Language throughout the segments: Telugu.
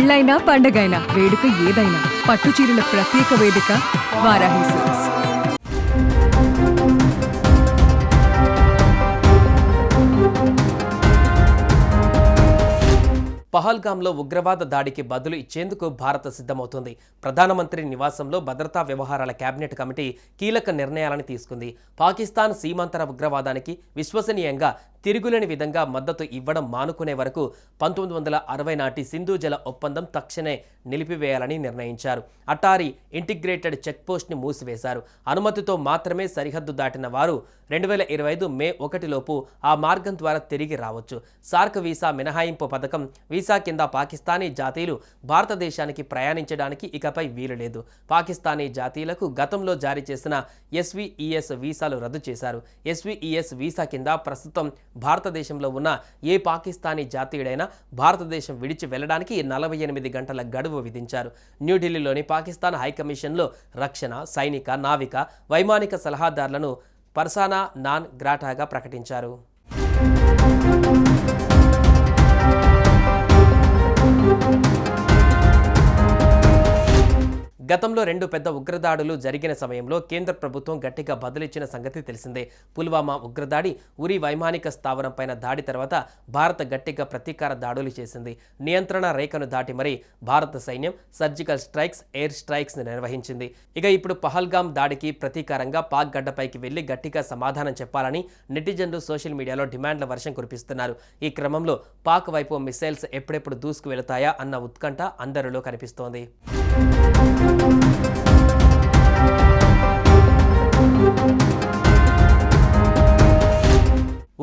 పెళ్ళైనా పండగైనా వేడుక ఏదైనా పట్టు చీరల ప్రత్యేక వేదిక వారాహి సిల్క్స్. పహల్గాంలో ఉగ్రవాద దాడికి బదులు ఇచ్చేందుకు భారత్ సిద్ధమవుతుంది. ప్రధానమంత్రి నివాసంలో భద్రతా వ్యవహారాల కేబినెట్ కమిటీ కీలక నిర్ణయాలను తీసుకుంది. పాకిస్తాన్ సీమాంతర ఉగ్రవాదానికి విశ్వసనీయంగా తిరుగులేని విధంగా మద్దతు ఇవ్వడం మానుకునే వరకు పంతొమ్మిది వందల అరవై నాటి సింధు జల ఒప్పందం తక్షణమే నిలిపివేయాలని నిర్ణయించారు. అటారీ ఇంటిగ్రేటెడ్ చెక్పోస్ట్ని మూసివేశారు. అనుమతితో మాత్రమే సరిహద్దు దాటిన వారు రెండు వేల ఇరవై ఐదు మే ఒకటిలోపు ఆ మార్గం ద్వారా తిరిగి రావచ్చు. సార్క్ వీసా మినహాయింపు పథకం వీసా కింద పాకిస్తానీ జాతీయులు భారతదేశానికి ప్రయాణించడానికి ఇకపై వీలు లేదు. పాకిస్తానీ జాతీయులకు గతంలో జారీ చేసిన ఎస్వీఈఎస్ వీసాలు రద్దు చేశారు. ఎస్వీఈఎస్ వీసా కింద ప్రస్తుతం భారతదేశంలో ఉన్న ఏ పాకిస్తానీ జాతీయుడైనా భారతదేశం విడిచి వెళ్ళడానికి నలభై ఎనిమిది గంటల గడువు విధించారు. న్యూఢిల్లీలోని పాకిస్తాన్ హైకమిషన్లో రక్షణ సైనిక నావిక వైమానిక సలహాదారులను పర్సానా నాన్ గ్రాటాగా ప్రకటించారు. గతంలో రెండు పెద్ద ఉగ్రదాడులు జరిగిన సమయంలో కేంద్ర ప్రభుత్వం గట్టిగా బదులిచ్చిన సంగతి తెలిసిందే. పుల్వామా ఉగ్రదాడి ఉరి వైమానిక స్థావరంపైన దాడి తర్వాత భారత గట్టిగా ప్రతీకార దాడులు చేసింది. నియంత్రణ రేఖను దాటి మరీ భారత సైన్యం సర్జికల్ స్ట్రైక్స్ ఎయిర్ స్ట్రైక్స్ నిర్వహించింది. ఇక ఇప్పుడు పహల్గాం దాడికి ప్రతీకారంగా పాక్ గడ్డపైకి వెళ్ళి గట్టిగా సమాధానం చెప్పాలని నెటిజన్లు సోషల్ మీడియాలో డిమాండ్ల వర్షం కురిపిస్తున్నారు. ఈ క్రమంలో పాక్ వైపు మిసైల్స్ ఎప్పుడెప్పుడు దూసుకు వెళతాయా అన్న ఉత్కంఠ అందరిలో కనిపిస్తోంది. Thank you.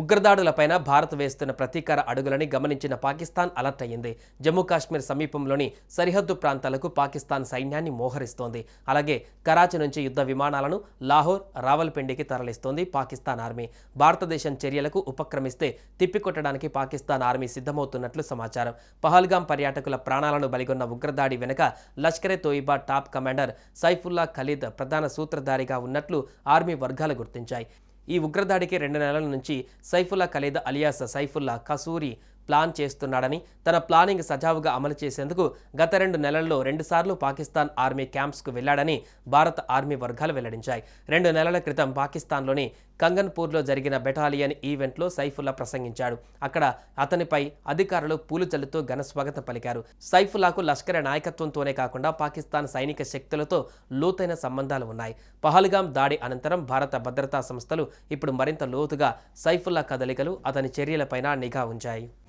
ఉగ్రదాడులపైన భారత్ వేస్తున్న ప్రతీకార అడుగులని గమనించిన పాకిస్తాన్ అలర్ట్ అయ్యింది. జమ్మూ కాశ్మీర్ సమీపంలోని సరిహద్దు ప్రాంతాలకు పాకిస్తాన్ సైన్యాన్ని మోహరిస్తోంది. అలాగే కరాచీ నుంచి యుద్ధ విమానాలను లాహోర్ రావల్పిండికి తరలిస్తోంది పాకిస్తాన్ ఆర్మీ. భారతదేశం చర్యలకు ఉపక్రమిస్తే తిప్పికొట్టడానికి పాకిస్తాన్ ఆర్మీ సిద్ధమవుతున్నట్లు సమాచారం. పహల్గాం పర్యాటకుల ప్రాణాలను బలిగొన్న ఉగ్రదాడి వెనుక లష్కరే తోయిబా టాప్ కమాండర్ సైఫుల్లా ఖలీద్ ప్రధాన సూత్రధారిగా ఉన్నట్లు ఆర్మీ వర్గాలు గుర్తించాయి. ఈ ఉగ్రదాడికి రెండు నెలల నుంచి సైఫుల్లా ఖలీద్ అలియాస్ సైఫుల్లా కసూరి ప్లాన్ చేస్తున్నాడని తన ప్లానింగ్ సజావుగా అమలు చేసేందుకు గత రెండు నెలల్లో రెండుసార్లు పాకిస్తాన్ ఆర్మీ క్యాంప్స్కు వెళ్ళాడని భారత ఆర్మీ వర్గాలు వెల్లడించాయి. రెండు నెలల క్రితం పాకిస్తాన్లోని కంగన్పూర్లో జరిగిన బెటాలియన్ ఈవెంట్లో సైఫుల్లా ప్రసంగించాడు. అక్కడ అతనిపై అధికారులు పూలు చల్లుతూ ఘనస్వాగతం పలికారు. సైఫుల్లాకు లష్కర్ నాయకత్వంతోనే కాకుండా పాకిస్తాన్ సైనిక శక్తులతో లోతైన సంబంధాలు ఉన్నాయి. పహల్గాం దాడి అనంతరం భారత భద్రతా సంస్థలు ఇప్పుడు మరింత లోతుగా సైఫుల్లా కదలికలు అతని చర్యలపైన నిఘా ఉంచాయి.